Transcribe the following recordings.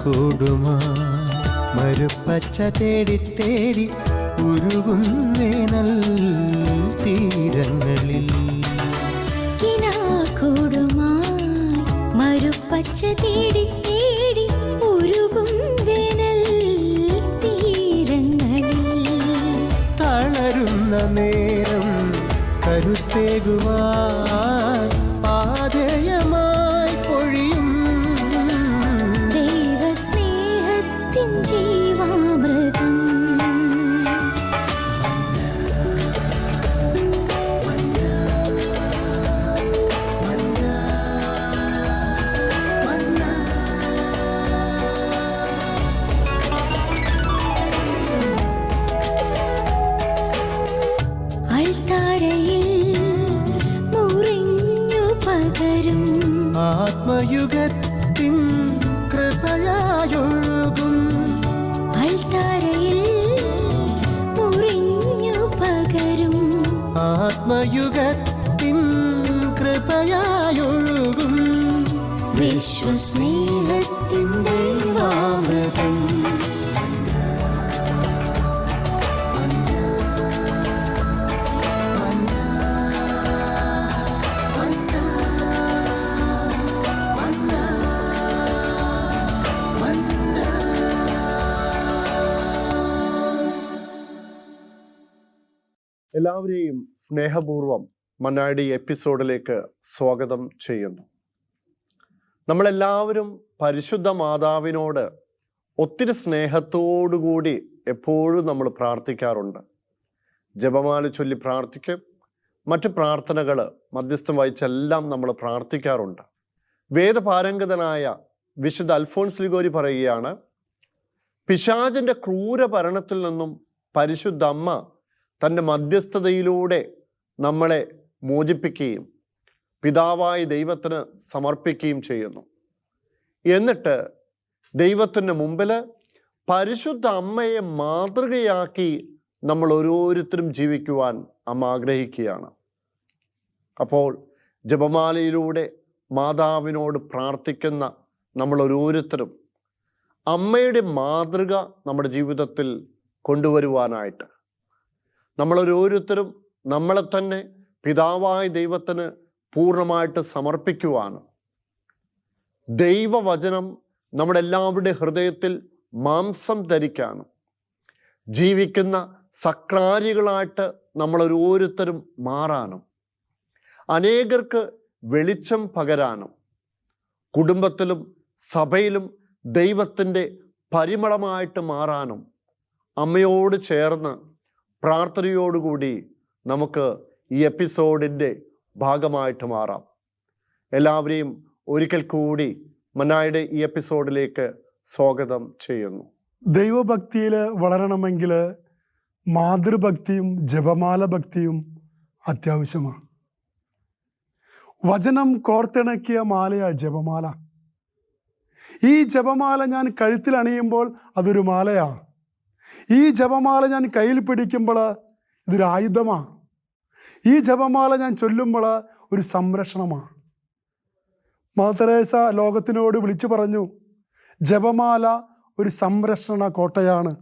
കിനാക്കൂടുമാ മരുപ്പച്ച തേടി തേടി ഉരുകും വേനൽ തീരങ്ങളിൽ. കിനാക്കൂടുമായി മരുപ്പച്ച തേടി തേടി ഉരുകും വേനൽ തീരങ്ങളിൽ. തളരുന്ന നേരം കരുത്തേകുവാൻ എല്ലാവരെയും സ്നേഹപൂർവം മന്നാടി എപ്പിസോഡിലേക്ക് സ്വാഗതം ചെയ്യുന്നു. നമ്മളെല്ലാവരും പരിശുദ്ധ മാതാവിനോട് ഒത്തിരി സ്നേഹത്തോടുകൂടി എപ്പോഴും നമ്മൾ പ്രാർത്ഥിക്കാറുണ്ട്. ജപമാല ചൊല്ലി പ്രാർത്ഥിക്കും മറ്റു പ്രാർത്ഥനകൾ മധ്യസ്ഥം വഹിച്ചെല്ലാം നമ്മൾ പ്രാർത്ഥിക്കാറുണ്ട്. വേദപാരംഗതനായ വിശുദ്ധ അൽഫോൺസ് ലിഗോരി പറയുകയാണ് പിശാചിന്റെ ക്രൂര ഭരണത്തിൽ നിന്നും പരിശുദ്ധ അമ്മ തന്റെ മധ്യസ്ഥതയിലൂടെ നമ്മളെ മോചിപ്പിക്കുകയും പിതാവായ ദൈവത്തിന് സമർപ്പിക്കുകയും ചെയ്യുന്നു. എന്നിട്ട് ദൈവത്തിന്റെ മുമ്പിൽ പരിശുദ്ധ അമ്മയെ മാതൃകയാക്കി നമ്മൾ ഓരോരുത്തരും ജീവിക്കുവാൻ അമ്മ ആഗ്രഹിക്കുകയാണ്. അപ്പോൾ ജപമാലയിലൂടെ മാതാവിനോട് പ്രാർത്ഥിക്കുന്ന നമ്മൾ ഓരോരുത്തരും അമ്മയുടെ മാതൃക നമ്മുടെ ജീവിതത്തിൽ കൊണ്ടുവരുവാനായിട്ട് നമ്മൾ ഓരോരുത്തരും നമ്മളെ തന്നെ പിതാവായ ദൈവത്തിന് പൂർണമായിട്ട് സമർപ്പിക്കുവാണ്. ദൈവവചനം നമ്മുടെ എല്ലാവരുടെ ഹൃദയത്തിൽ മാംസം ധരിക്കാനും ജീവിക്കുന്ന സക്രാരികളായിട്ട് നമ്മൾ ഓരോരുത്തരും മാറാനും അനേകർക്ക് വെളിച്ചം പകരാനും കുടുംബത്തിലും സഭയിലും ദൈവത്തിന്റെ പരിമളമായിട്ട് മാറാനും അമ്മയോട് ചേർന്ന് പ്രാർത്ഥനയോടുകൂടി നമുക്ക് ഈ എപ്പിസോഡിന്റെ ഭാഗമായിട്ട് മാറാം. എല്ലാവരെയും ഒരിക്കൽ കൂടി മന്നായുടെ ഈ എപ്പിസോഡിലേക്ക് സ്വാഗതം ചെയ്യുന്നു. ദൈവഭക്തിയിൽ വളരണമെങ്കിൽ മാതൃഭക്തിയും ജപമാല ഭക്തിയും അത്യാവശ്യമാണ്. വചനം കോർത്തിണക്കിയ മാലയാണ് ജപമാല. ഈ ജപമാല ഞാൻ കഴുത്തിൽ അണിയുമ്പോൾ അതൊരു മാലയാ. ഈ ജപമാല ഞാൻ കയ്യിൽ പിടിക്കുമ്പോൾ ഇതൊരു ആയുധമാണ് ഈ ജപമാല ഞാൻ ചൊല്ലുമ്പോൾ ഒരു സംരക്ഷണമാണ് മാതരേസ ലോകത്തിനോട് വിളിച്ചു പറഞ്ഞു ജപമാല ഒരു സംരക്ഷണ കോട്ടയാണ്.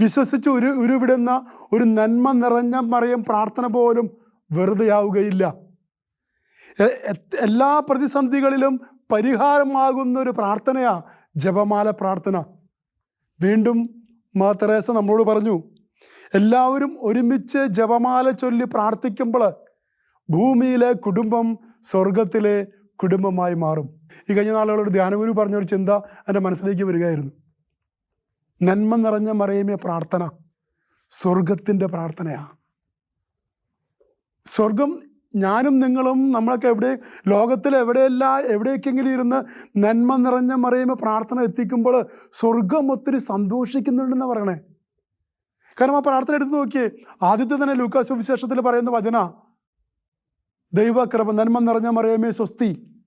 വിശ്വസിച്ച് ഉരു ഉരുവിടുന്ന ഒരു നന്മ നിറഞ്ഞ മറിയം പ്രാർത്ഥന പോലും വെറുതെയാവുകയില്ല. എല്ലാ പ്രതിസന്ധികളിലും പരിഹാരമാകുന്ന ഒരു പ്രാർത്ഥനയാണ് ജപമാല പ്രാർത്ഥന. വീണ്ടും മാ തെരേസ നമ്മളോട് പറഞ്ഞു. എല്ലാവരും ഒരുമിച്ച് ജപമാല ചൊല്ലി പ്രാർത്ഥിക്കുമ്പോൾ ഭൂമിയിലെ കുടുംബം സ്വർഗത്തിലെ കുടുംബമായി മാറും. ഈ കഴിഞ്ഞ നാളുകളൊരു ധ്യാനഗുരു പറഞ്ഞൊരു ചിന്ത എന്റെ മനസ്സിലേക്ക് വരികയായിരുന്നു. നന്മ നിറഞ്ഞ മറിയമേ പ്രാർത്ഥന സ്വർഗത്തിന്റെ പ്രാർത്ഥനയാണ് സ്വർഗം ഞാനും നിങ്ങളും നമ്മളൊക്കെ എവിടെ ലോകത്തിൽ എവിടെയല്ല എവിടേക്കെങ്കിലും ഇരുന്ന് നന്മ നിറഞ്ഞ മറിയുമ്പോൾ പ്രാർത്ഥന എത്തിക്കുമ്പോൾ സ്വർഗം ഒത്തിരി സന്തോഷിക്കുന്നുണ്ടെന്ന് പറയണേ. കാരണം ആ പ്രാർത്ഥന എടുത്ത് നോക്കിയേ ആദ്യത്തെ തന്നെ ലൂക്കാസ് സുവിശേഷത്തിൽ പറയുന്ന വചന ദൈവകൃപ നന്മ നിറഞ്ഞ മറിയമേ സ്വസ്തി.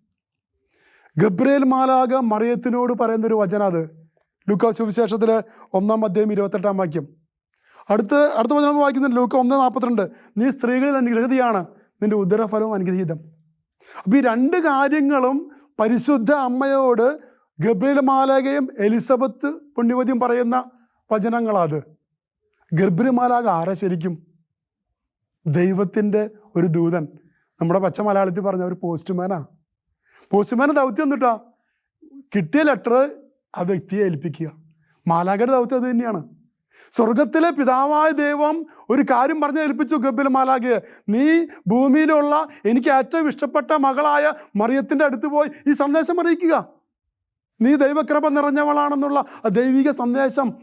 ഗബ്രേൽ മാലാക മറിയത്തിനോട് പറയുന്ന ഒരു വചന അത്. ലൂക്കാസ് സുവിശേഷത്തിൽ ഒന്നാം അധ്യായം ഇരുപത്തെട്ടാം വാക്യം. അടുത്ത് അടുത്ത വചനം വായിക്കുന്നുണ്ട്. ലൂക്ക ഒന്ന് നാൽപ്പത്തിരണ്ട്. നീ സ്ത്രീകളിൽ അനുഗ്രഹീതയാണ് നിന്റെ ഉദരഫലവും അനുഗ്രഹീതം. അപ്പോൾ ഈ രണ്ട് കാര്യങ്ങളും പരിശുദ്ധ അമ്മയോട് ഗബ്രിയേൽ മാലാകയും എലിസബത്ത് പുണ്യവതിയും പറയുന്ന വചനങ്ങളാത്. ഗബ്രി മാലാക ആരാ ശരിക്കും? ദൈവത്തിന്റെ ഒരു ദൂതൻ. നമ്മുടെ പച്ച മലയാളത്തിൽ പറഞ്ഞ ഒരു പോസ്റ്റ്മാനാ. പോസ്റ്റ്മാൻ ദൗത്യം എന്നിട്ടാ കിട്ടിയ ലെറ്റർ ആ വ്യക്തിയെ ഏൽപ്പിക്കുക. മാലാഖയുടെ ദൗത്യം അത് തന്നെയാണ്. സ്വർഗത്തിലെ പിതാവായ ദൈവം ഒരു കാര്യം പറഞ്ഞ് ഏൽപ്പിച്ചു ഗബ്ബിൽ മാലാഖയെ നീ ഭൂമിയിലുള്ള എനിക്ക് ഏറ്റവും ഇഷ്ടപ്പെട്ട മകളായ മറിയത്തിന്റെ അടുത്ത് പോയി ഈ സന്ദേശം അറിയിക്കുക. നീ ദൈവകൃപ നിറഞ്ഞവളാണെന്നുള്ള ആ ദൈവിക സന്ദേശം.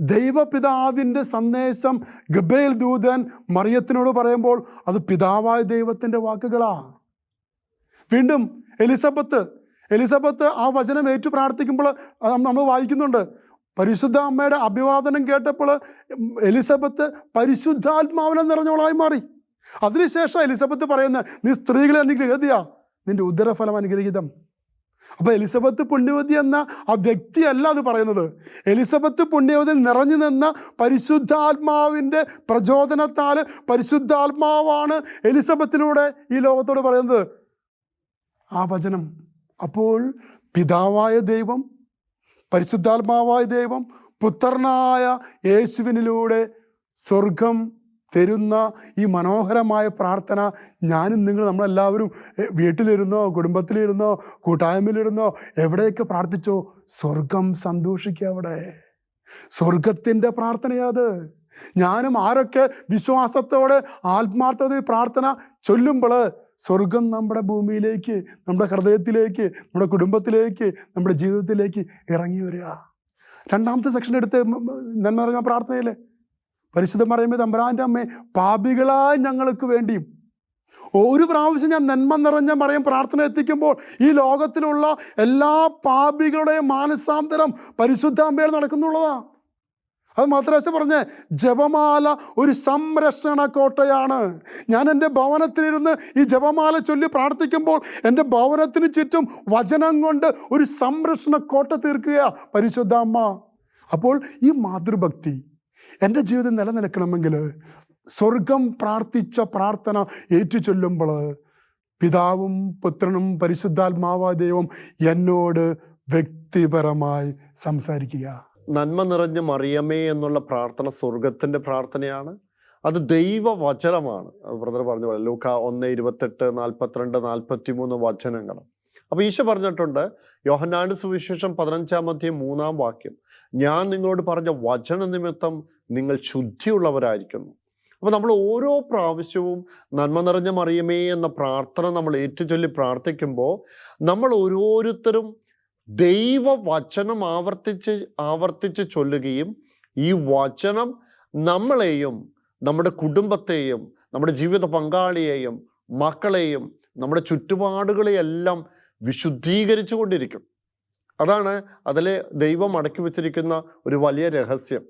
ദൈവപിതാവിന്റെ സന്ദേശം ഗബേൽ ദൂതൻ മറിയത്തിനോട് പറയുമ്പോൾ അത് പിതാവായ ദൈവത്തിന്റെ വാക്കുകളാ. വീണ്ടും എലിസബത്ത് എലിസബത്ത് ആ വചനം ഏറ്റു പ്രാർത്ഥിക്കുമ്പോൾ നമ്മൾ വായിക്കുന്നുണ്ട്. പരിശുദ്ധ അമ്മയുടെ അഭിവാദനം കേട്ടപ്പോൾ എലിസബത്ത് പരിശുദ്ധാത്മാവിനെ നിറഞ്ഞവളായി മാറി. അതിനുശേഷം എലിസബത്ത് പറയുന്ന നീ സ്ത്രീകളെ അനുഗ്രഹീതയാ നിന്റെ ഉദരഫലം അനുഗ്രഹീതം. അപ്പോൾ എലിസബത്ത് പുണ്യവതി എന്ന ആ വ്യക്തിയല്ല അത് പറയുന്നത്. എലിസബത്ത് പുണ്യവതി നിറഞ്ഞു നിന്ന പരിശുദ്ധാത്മാവിന്റെ പ്രചോദനത്താൽ പരിശുദ്ധാത്മാവാണ് എലിസബത്തിലൂടെ ഈ ലോകത്തോട് പറയുന്നത്. ആ വചനം അപ്പോൾ പിതാവായ ദൈവം പരിശുദ്ധാത്മാവായ ദൈവം പുത്രനായ യേശുവിനിലൂടെ സ്വർഗം തരുന്ന ഈ മനോഹരമായ പ്രാർത്ഥന ഞാനും നിങ്ങൾ നമ്മളെല്ലാവരും വീട്ടിലിരുന്നോ കുടുംബത്തിലിരുന്നോ കൂട്ടായ്മയിലിരുന്നോ എവിടെയൊക്കെ പ്രാർത്ഥിച്ചോ സ്വർഗം സന്തോഷിക്കുക അവിടെ. സ്വർഗത്തിന്റെ പ്രാർത്ഥനയാത് ഞാനും ആരൊക്കെ വിശ്വാസത്തോടെ ആത്മാർത്ഥത പ്രാർത്ഥന ചൊല്ലുമ്പോൾ സ്വർഗം നമ്മുടെ ഭൂമിയിലേക്ക് നമ്മുടെ ഹൃദയത്തിലേക്ക് നമ്മുടെ കുടുംബത്തിലേക്ക് നമ്മുടെ ജീവിതത്തിലേക്ക് ഇറങ്ങി വരിക. രണ്ടാമത്തെ സെക്ഷൻ എടുത്ത് നന്മ നിറഞ്ഞ പ്രാർത്ഥനയില്ലേ പരിശുദ്ധം പറയുമ്പോൾ തമ്പരാന്റെ അമ്മേ പാപികളായ ഞങ്ങൾക്ക് വേണ്ടിയും ഒരു പ്രാവശ്യം ഞാൻ നന്മ നിറഞ്ഞ മറിയം പ്രാർത്ഥന എത്തിക്കുമ്പോൾ ഈ ലോകത്തിലുള്ള എല്ലാ പാപികളുടെയും മാനസാന്തരം പരിശുദ്ധ അമ്മയിൽ നടക്കുന്നുള്ളതാ. അത് മാത്രമേ പറഞ്ഞേ ജപമാല ഒരു സംരക്ഷണ കോട്ടയാണ്. ഞാൻ എന്റെ ഭവനത്തിലിരുന്ന് ഈ ജപമാല ചൊല്ലി പ്രാർത്ഥിക്കുമ്പോൾ എന്റെ ഭവനത്തിന് ചുറ്റും വചനം കൊണ്ട് ഒരു സംരക്ഷണ കോട്ട തീർക്കുക പരിശുദ്ധ അമ്മ അപ്പോൾ ഈ മാതൃഭക്തി എന്റെ ജീവിതം നിലനിൽക്കണമെങ്കിൽ സ്വർഗം പ്രാർത്ഥിച്ച പ്രാർത്ഥന ഏറ്റു ചൊല്ലുമ്പോൾ പിതാവും പുത്രനും പരിശുദ്ധാത്മാവായ ദൈവം എന്നോട് വ്യക്തിപരമായി സംസാരിക്കുക. നന്മ നിറഞ്ഞ മറിയമേ എന്നുള്ള പ്രാർത്ഥന സ്വർഗത്തിന്റെ പ്രാർത്ഥനയാണ്. അത് ദൈവവചനമാണ്. ബ്രദർ പറഞ്ഞ പോലെ ലൂക്ക ഒന്ന് ഇരുപത്തെട്ട് നാൽപ്പത്തിരണ്ട് നാൽപ്പത്തി മൂന്ന് വചനങ്ങൾ. അപ്പൊ ഈശോ പറഞ്ഞിട്ടുണ്ട് യോഹനാട് സുവിശേഷം പതിനഞ്ചാം അധ്യായം മൂന്നാം വാക്യം ഞാൻ നിങ്ങളോട് പറഞ്ഞ വചന നിമിത്തം നിങ്ങൾ ശുദ്ധിയുള്ളവരായിരിക്കുന്നു. അപ്പൊ നമ്മൾ ഓരോ പ്രാവശ്യവും നന്മ നിറഞ്ഞ മറിയമേ എന്ന പ്രാർത്ഥന നമ്മൾ ഏറ്റുചൊല്ലി പ്രാർത്ഥിക്കുമ്പോൾ നമ്മൾ ഓരോരുത്തരും ദൈവവചനം ആവർത്തിച്ച് ആവർത്തിച്ച് ചൊല്ലുകയും ഈ വചനം നമ്മളെയും നമ്മുടെ കുടുംബത്തെയും നമ്മുടെ ജീവിത പങ്കാളിയെയും മക്കളെയും നമ്മുടെ ചുറ്റുപാടുകളെയെല്ലാം വിശുദ്ധീകരിച്ചു കൊണ്ടിരിക്കും. അതാണ് അതിലെ ദൈവം അടക്കി വച്ചിരിക്കുന്ന ഒരു വലിയ രഹസ്യം.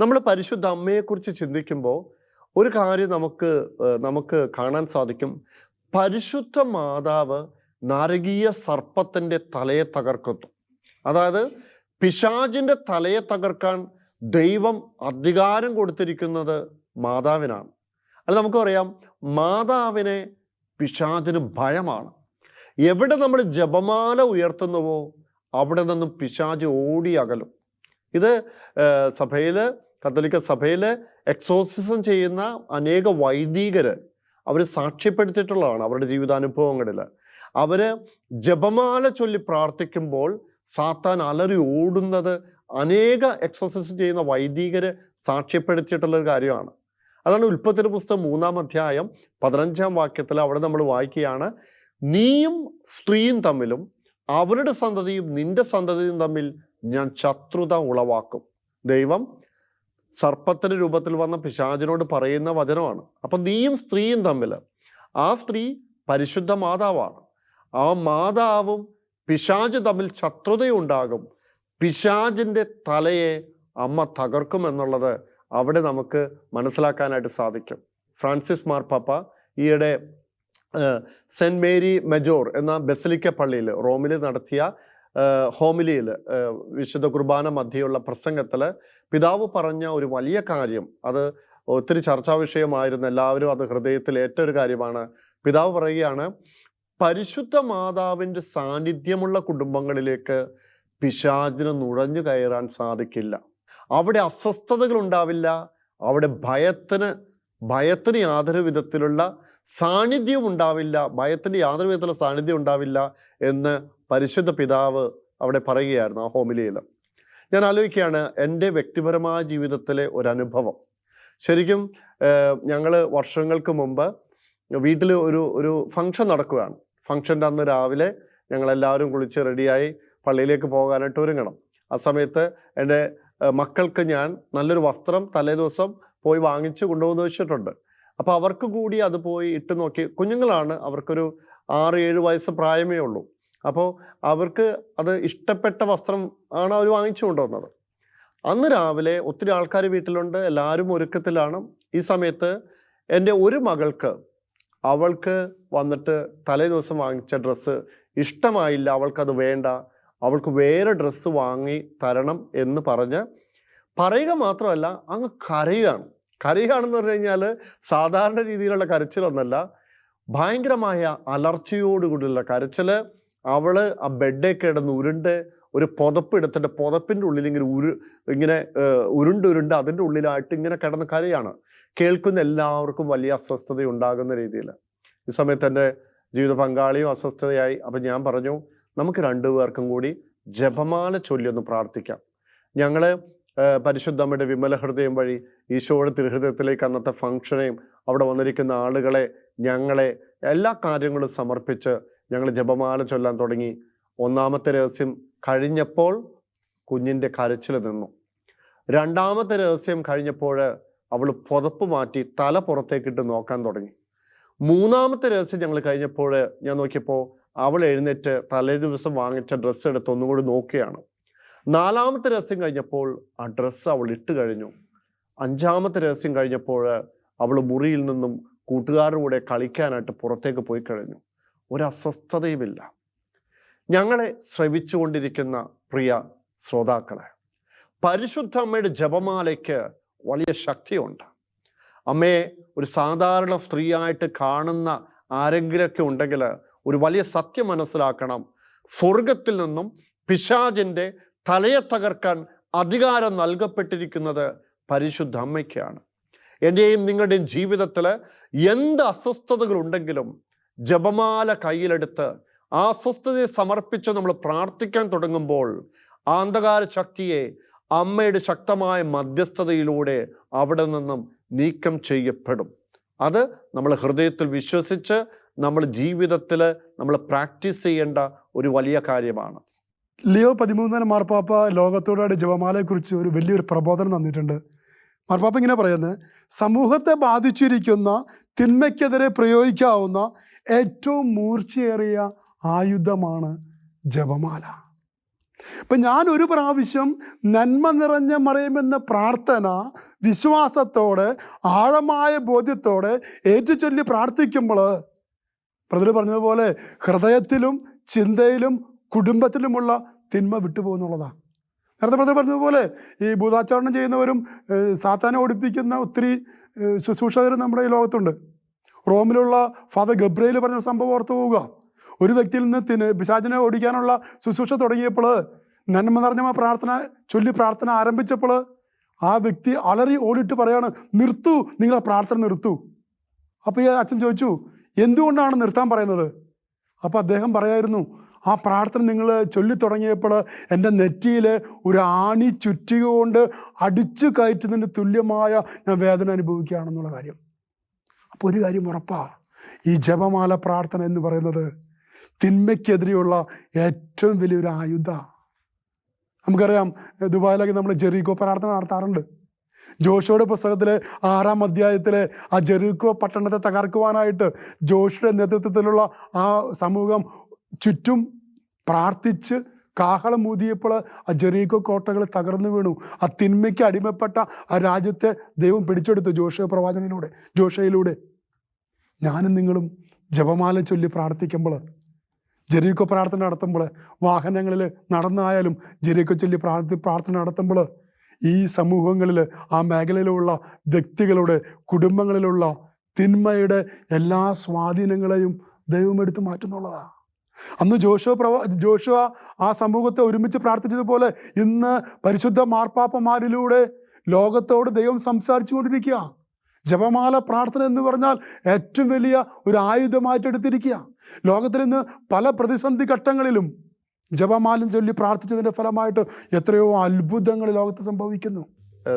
നമ്മൾ പരിശുദ്ധ അമ്മയെക്കുറിച്ച് ചിന്തിക്കുമ്പോൾ ഒരു കാര്യം നമുക്ക് നമുക്ക് കാണാൻ സാധിക്കും. പരിശുദ്ധ മാതാവ് നാരകീയ സർപ്പത്തിന്റെ തലയെ തകർക്കുന്നു. അതായത് പിശാജിന്റെ തലയെ തകർക്കാൻ ദൈവം അധികാരം കൊടുത്തിരിക്കുന്നത് മാതാവിനാണ്. അല്ല നമുക്കറിയാം മാതാവിനെ പിശാചിന് ഭയമാണ്. എവിടെ നമ്മൾ ജപമാല ഉയർത്തുന്നുവോ അവിടെ നിന്നും പിശാജ് ഓടി അകലും. ഇത് സഭയിൽ കത്തോലിക്ക സഭയിൽ എക്സോസിസം ചെയ്യുന്ന അനേക വൈദികർ അവർ സാക്ഷ്യപ്പെടുത്തിയിട്ടുള്ളതാണ് അവരുടെ ജീവിതാനുഭവങ്ങളിൽ അവർ ജപമാല ചൊല്ലി പ്രാർത്ഥിക്കുമ്പോൾ സാത്താൻ അലറി ഓടുന്നത് അനേക എക്സസൈസ് ചെയ്യുന്ന വൈദികര് സാക്ഷ്യപ്പെടുത്തിയിട്ടുള്ള ഒരു കാര്യമാണ്. അതാണ് ഉൽപ്പത്തി പുസ്തകം മൂന്നാം അധ്യായം പതിനഞ്ചാം വാക്യത്തിൽ അവിടെ നമ്മൾ വായിക്കുകയാണ്. നീയും സ്ത്രീയും തമ്മിലും അവരുടെ സന്തതിയും നിന്റെ സന്തതിയും തമ്മിൽ ഞാൻ ശത്രുത ഉളവാക്കും. ദൈവം സർപ്പത്തിന്റെ രൂപത്തിൽ വന്ന പിശാചിനോട് പറയുന്ന വചനമാണ്. അപ്പൊ നീയും സ്ത്രീയും തമ്മിൽ ആ സ്ത്രീ പരിശുദ്ധ മാതാവാണ്. ആ മാതാവും പിശാജ് തമ്മിൽ ശത്രുതയുണ്ടാകും. പിശാജിന്റെ തലയെ അമ്മ തകർക്കും എന്നുള്ളത് അവിടെ നമുക്ക് മനസ്സിലാക്കാനായിട്ട് സാധിക്കും. ഫ്രാൻസിസ് മാർപ്പാപ്പ ഈയിടെ സെന്റ് മേരി മെജോർ എന്ന ബെസലിക്ക പള്ളിയിൽ റോമിൽ നടത്തിയ ഹോമിലിയിൽ വിശുദ്ധ കുർബാന മധ്യയുള്ള പ്രസംഗത്തിൽ പിതാവ് പറഞ്ഞ ഒരു വലിയ കാര്യം. അത് ഒത്തിരി ചർച്ചാ വിഷയമായിരുന്നു. എല്ലാവരും അത് ഹൃദയത്തിൽ ഏറ്റൊരു കാര്യമാണ്. പിതാവ് പറയുകയാണ് പരിശുദ്ധ മാതാവിന്റെ സാന്നിധ്യമുള്ള കുടുംബങ്ങളിലേക്ക് പിശാചിന് നുഴഞ്ഞു കയറാൻ സാധിക്കില്ല. അവിടെ അസ്വസ്ഥതകൾ ഉണ്ടാവില്ല. അവിടെ ഭയത്തിന് ഭയത്തിന് യാതൊരു വിധത്തിലുള്ള സാന്നിധ്യം ഉണ്ടാവില്ല. ഭയത്തിന് യാതൊരു വിധത്തിലുള്ള സാന്നിധ്യം ഉണ്ടാവില്ല എന്ന് പരിശുദ്ധ പിതാവ് അവിടെ പറയുകയായിരുന്നു ആ ഹോമിലിയിൽ. ഞാൻ ആലോചിക്കുകയാണ് എന്റെ വ്യക്തിപരമായ ജീവിതത്തിലെ ഒരനുഭവം. ശരിക്കും ഞങ്ങൾ വർഷങ്ങൾക്ക് മുമ്പ് വീട്ടിൽ ഒരു ഒരു ഫംഗ്ഷൻ നടക്കുകയാണ്. ഫംഗ്ഷന്റെ അന്ന് രാവിലെ ഞങ്ങളെല്ലാവരും കുളിച്ച് റെഡിയായി പള്ളിയിലേക്ക് പോകാനായിട്ട് ഒരുങ്ങണം. ആ സമയത്ത് എന്റെ മക്കൾക്ക് ഞാൻ നല്ലൊരു വസ്ത്രം തലേ ദിവസം പോയി വാങ്ങിച്ച് കൊണ്ടുപോകുന്ന വെച്ചിട്ടുണ്ട്. അപ്പോൾ അവർക്ക് കൂടി അത് പോയി ഇട്ട് നോക്കി. കുഞ്ഞുങ്ങളാണ് അവർക്കൊരു ആറ് ഏഴ് വയസ്സ് പ്രായമേ ഉള്ളൂ. അപ്പോൾ അവർക്ക് അത് ഇഷ്ടപ്പെട്ട വസ്ത്രം ആണ് അവർ വാങ്ങിച്ചു കൊണ്ടുവന്നത്. അന്ന് രാവിലെ ഒത്തിരി ആൾക്കാർ വീട്ടിലുണ്ട് എല്ലാവരും ഒരുക്കത്തിലാണ്. ഈ സമയത്ത് എന്റെ ഒരു മകൾക്ക് അവൾക്ക് വന്നിട്ട് തലേ ദിവസം വാങ്ങിച്ച ഡ്രസ്സ് ഇഷ്ടമായില്ല അവൾക്കത് വേണ്ട അവൾക്ക് വേറെ ഡ്രസ്സ് വാങ്ങി തരണം എന്ന് പറഞ്ഞ് പറയുക മാത്രമല്ല അങ്ങ് കരയുകയാണ്. കരയുകയാണെന്ന് പറഞ്ഞു കഴിഞ്ഞാൽ സാധാരണ രീതിയിലുള്ള കരച്ചിലൊന്നല്ല ഭയങ്കരമായ അലർച്ചയോടുകൂടിയുള്ള കരച്ചിൽ അവൾ ആ ബെഡേ കിടന്ന് ഉരുണ്ട് ഒരു പുതപ്പ് എടുത്തിട്ട് പുതപ്പിന്റെ ഉള്ളിൽ ഇങ്ങനെ ഉരു ഇങ്ങനെ ഉരുണ്ട് ഉരുണ്ട് അതിന്റെ ഉള്ളിലായിട്ട് ഇങ്ങനെ കിടന്ന് കരയാണ്. കേൾക്കുന്ന എല്ലാവർക്കും വലിയ അസ്വസ്ഥത ഉണ്ടാകുന്ന രീതിയിൽ ഈ സമയത്ത് എന്റെ ജീവിത പങ്കാളിയും അസ്വസ്ഥതയായി. അപ്പം ഞാൻ പറഞ്ഞു നമുക്ക് രണ്ടുപേർക്കും കൂടി ജപമാല ചൊല്ലി ഒന്ന് പ്രാർത്ഥിക്കാം. ഞങ്ങൾ പരിശുദ്ധമ്മയുടെ വിമല ഹൃദയം വഴി ഈശോയുടെ തിരുഹൃദയത്തിലേക്ക് അന്നത്തെ ഫംഗ്ഷനെയും അവിടെ വന്നിരിക്കുന്ന ആളുകളെ ഞങ്ങളെ എല്ലാ കാര്യങ്ങളും സമർപ്പിച്ച് ഞങ്ങൾ ജപമാല ചൊല്ലാൻ തുടങ്ങി. ഒന്നാമത്തെ രഹസ്യം കഴിഞ്ഞപ്പോൾ കുഞ്ഞിന്റെ കരച്ചിൽ നിന്നു. രണ്ടാമത്തെ രഹസ്യം കഴിഞ്ഞപ്പോൾ അവൾ പുതപ്പ് മാറ്റി തല പുറത്തേക്കിട്ട് നോക്കാൻ തുടങ്ങി. മൂന്നാമത്തെ രഹസ്യം ഞങ്ങൾ കഴിഞ്ഞപ്പോൾ ഞാൻ നോക്കിയപ്പോൾ അവൾ എഴുന്നേറ്റ് തലേ ദിവസം വാങ്ങിച്ച ഡ്രസ്സ് എടുത്ത് ഒന്നും കൂടി നോക്കുകയാണ്. നാലാമത്തെ രഹസ്യം കഴിഞ്ഞപ്പോൾ ആ ഡ്രസ്സ് അവൾ ഇട്ട് കഴിഞ്ഞു. അഞ്ചാമത്തെ രഹസ്യം കഴിഞ്ഞപ്പോൾ അവൾ മുറിയിൽ നിന്നും കൂട്ടുകാരുടെ കൂടെ കളിക്കാനായിട്ട് പുറത്തേക്ക് പോയി കഴിഞ്ഞു. ഒരസ്വസ്ഥതയുമില്ല ഞങ്ങളെ ശ്രവിച്ചുകൊണ്ടിരിക്കുന്ന പ്രിയ ശ്രോതാക്കളെ പരിശുദ്ധ അമ്മയുടെ ജപമാലയ്ക്ക് വലിയ ശക്തിയുണ്ട്. അമ്മയെ ഒരു സാധാരണ സ്ത്രീയായിട്ട് കാണുന്ന ആരെങ്കിലൊക്കെ ഉണ്ടെങ്കിൽ ഒരു വലിയ സത്യം മനസ്സിലാക്കണം. സ്വർഗത്തിൽ നിന്നും പിശാചിന്റെ തലയെ തകർക്കാൻ അധികാരം നൽകപ്പെട്ടിരിക്കുന്നത് പരിശുദ്ധ അമ്മയ്ക്കാണ്. എന്റെയും നിങ്ങളുടെയും ജീവിതത്തിൽ എന്ത് അസ്വസ്ഥതകൾ ഉണ്ടെങ്കിലും ജപമാല കയ്യിലെടുത്ത് ആ അസ്വസ്ഥതയെ സമർപ്പിച്ച് നമ്മൾ പ്രാർത്ഥിക്കാൻ തുടങ്ങുമ്പോൾ ആന്ധകാര ശക്തിയെ അമ്മയുടെ ശക്തമായ മധ്യസ്ഥതയിലൂടെ അവിടെ നിന്നും നീക്കം ചെയ്യപ്പെടും. അത് നമ്മൾ ഹൃദയത്തിൽ വിശ്വസിച്ച് നമ്മൾ ജീവിതത്തിൽ നമ്മൾ പ്രാക്ടീസ് ചെയ്യേണ്ട ഒരു വലിയ കാര്യമാണ്. ലിയോ പതിമൂന്നാം മാർപ്പാപ്പ ലോകത്തോടെ ജപമാലയെക്കുറിച്ച് ഒരു വലിയൊരു പ്രബോധനം തന്നിട്ടുണ്ട്. മാർപ്പാപ്പ ഇങ്ങനെ പറയുന്നത് സമൂഹത്തെ ബാധിച്ചിരിക്കുന്ന തിന്മയ്ക്കെതിരെ പ്രയോഗിക്കാവുന്ന ഏറ്റവും മൂർച്ചയേറിയ ആയുധമാണ് ജപമാല. ഇപ്പം ഞാൻ ഒരു പ്രാവശ്യം നന്മ നിറഞ്ഞ മറിയുമെന്ന പ്രാർത്ഥന വിശ്വാസത്തോടെ ആഴമായ ബോധ്യത്തോടെ ഏറ്റുചൊല്ലി പ്രാർത്ഥിക്കുമ്പോൾ പ്രതിൽ പറഞ്ഞതുപോലെ ഹൃദയത്തിലും ചിന്തയിലും കുടുംബത്തിലുമുള്ള തിന്മ വിട്ടുപോകുന്നുള്ളതാണ് നേരത്തെ പ്രതി പറഞ്ഞതുപോലെ ഈ ഭൂതാചരണം ചെയ്യുന്നവരും സാത്താനെ ഓടിപ്പിക്കുന്ന ഒത്തിരി ശുശ്രൂഷകർ നമ്മുടെ ഈ ലോകത്തുണ്ട്. റോമിലുള്ള ഫാദർ ഗബ്രയിൽ പറഞ്ഞ സംഭവം ഓർത്തു പോവുക ഒരു വ്യക്തിയിൽ നിന്ന് പിശാചിനെ ഓടിക്കാനുള്ള ശുശ്രൂഷ തുടങ്ങിയപ്പോൾ നന്മ നിറഞ്ഞ പ്രാർത്ഥന ചൊല്ലി പ്രാർത്ഥന ആരംഭിച്ചപ്പോൾ ആ വ്യക്തി അലറി ഓടിട്ട് പറയാണ് നിർത്തു നിങ്ങൾ ആ പ്രാർത്ഥന നിർത്തു. അപ്പോൾ ഈ അച്ഛൻ ചോദിച്ചു എന്തുകൊണ്ടാണ് നിർത്താൻ പറയുന്നത്? അപ്പോൾ അദ്ദേഹം പറയായിരുന്നു ആ പ്രാർത്ഥന നിങ്ങൾ ചൊല്ലി തുടങ്ങിയപ്പോൾ എന്റെ നെറ്റിയിൽ ഒരു ആണി ചുറ്റിക കൊണ്ട് അടിച്ചു കയറ്റുന്നതിന് തുല്യമായ ഞാൻ വേദന അനുഭവിക്കുകയാണെന്നുള്ള കാര്യം. അപ്പോൾ ഒരു കാര്യം ഉറപ്പാ ഈ ജപമാല പ്രാർത്ഥന എന്ന് പറയുന്നത് തിന്മയ്ക്കെതിരെയുള്ള ഏറ്റവും വലിയൊരു ആയുധ. നമുക്കറിയാം ദുബായിലൊക്കെ നമ്മൾ ജെറീകോ പ്രാർത്ഥന നടത്താറുണ്ട്. ജോഷയുടെ പുസ്തകത്തിലെ ആറാം അധ്യായത്തിലെ ആ ജെറീകോ പട്ടണത്തെ തകർക്കുവാനായിട്ട് ജോഷിയുടെ നേതൃത്വത്തിലുള്ള ആ സമൂഹം ചുറ്റും പ്രാർത്ഥിച്ച് കാഹളം ഊതിയപ്പോൾ ആ ജെറീകോ കോട്ടകൾ തകർന്നു വീണു. ആ തിന്മയ്ക്ക് അടിമപ്പെട്ട ആ രാജ്യത്തെ ദൈവം പിടിച്ചെടുത്തു ജോഷ പ്രവാചനയിലൂടെ ജോഷയിലൂടെ ഞാനും നിങ്ങളും ജപമാല ചൊല്ലി പ്രാർത്ഥിക്കുമ്പോൾ ജെറീക്കോ പ്രാർത്ഥന നടത്തുമ്പോൾ വാഹനങ്ങളിൽ നടന്നായാലും ജെറീക്കോ ചൊല്ലി പ്രാർത്ഥി പ്രാർത്ഥന നടത്തുമ്പോൾ ഈ സമൂഹങ്ങളിൽ ആ മേഖലയിലുള്ള വ്യക്തികളുടെ കുടുംബങ്ങളിലുള്ള തിന്മയുടെ എല്ലാ സ്വാധീനങ്ങളെയും ദൈവം എടുത്തു മാറ്റുന്നുള്ളതാ. അന്ന് ജോഷുവ പ്രവ ജോഷുവ ആ സമൂഹത്തെ ഒരുമിച്ച് പ്രാർത്ഥിച്ചതുപോലെ ഇന്ന് പരിശുദ്ധ മാർപ്പാപ്പമാരിലൂടെ ലോകത്തോട് ദൈവം സംസാരിച്ചു കൊണ്ടിരിക്കുക ജപമാല പ്രാർത്ഥന എന്ന് പറഞ്ഞാൽ ഏറ്റവും വലിയ ഒരു ആയുധമായിട്ട് എടുത്തിരിക്കുക. ലോകത്തിൽ ഇന്ന് പല പ്രതിസന്ധി ഘട്ടങ്ങളിലും ജപമാലം ചൊല്ലി പ്രാർത്ഥിച്ചതിന്റെ ഫലമായിട്ട് എത്രയോ അത്ഭുതങ്ങൾ ലോകത്ത് സംഭവിക്കുന്നു.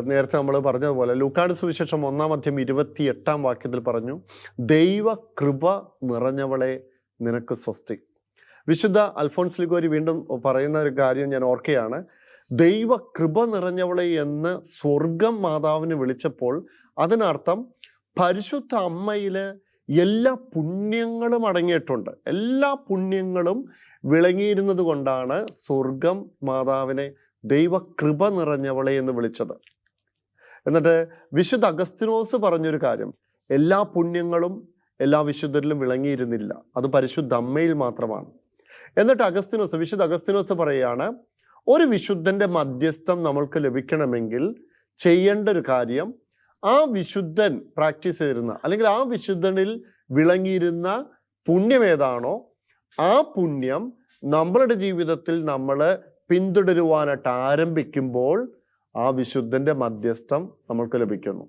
നേരത്തെ നമ്മൾ പറഞ്ഞതുപോലെ ലൂക്കാട് സുവിശേഷം ഒന്നാം അധ്യം ഇരുപത്തി എട്ടാം വാക്യത്തിൽ പറഞ്ഞു ദൈവ കൃപ നിറഞ്ഞവളെ നിനക്ക് സ്വസ്തി. വിശുദ്ധ അൽഫോൺസ് ലിഗോരി വീണ്ടും പറയുന്ന ഒരു കാര്യം ഞാൻ ഓർക്കുകയാണ്. ദൈവ കൃപ നിറഞ്ഞവളെ എന്ന് സ്വർഗം മാതാവിന് വിളിച്ചപ്പോൾ അതിനർത്ഥം പരിശുദ്ധ അമ്മയിൽ എല്ലാ പുണ്യങ്ങളും അടങ്ങിയിട്ടുണ്ട്. എല്ലാ പുണ്യങ്ങളും വിളങ്ങിയിരുന്നത് കൊണ്ടാണ് സ്വർഗം മാതാവിനെ ദൈവ കൃപ നിറഞ്ഞവളെ എന്ന് വിളിച്ചത്. എന്നിട്ട് വിശുദ്ധ അഗസ്തിനോസ് പറഞ്ഞൊരു കാര്യം എല്ലാ പുണ്യങ്ങളും എല്ലാ വിശുദ്ധരിലും വിളങ്ങിയിരുന്നില്ല. അത് പരിശുദ്ധ അമ്മയിൽ മാത്രമാണ്. എന്നിട്ട് അഗസ്തിനോസ് വിശുദ്ധ അഗസ്തിനോസ് പറയുകയാണ് ഒരു വിശുദ്ധന്റെ മധ്യസ്ഥം നമ്മൾക്ക് ലഭിക്കണമെങ്കിൽ ചെയ്യേണ്ട ഒരു കാര്യം ആ വിശുദ്ധൻ പ്രാക്ടീസ് ചെയ്തിരുന്ന അല്ലെങ്കിൽ ആ വിശുദ്ധനിൽ വിളങ്ങിയിരുന്ന പുണ്യം ഏതാണോ ആ പുണ്യം നമ്മളുടെ ജീവിതത്തിൽ നമ്മൾ പിന്തുടരുവാനായിട്ട് ആരംഭിക്കുമ്പോൾ ആ വിശുദ്ധന്റെ മധ്യസ്ഥം നമ്മൾക്ക് ലഭിക്കുന്നു.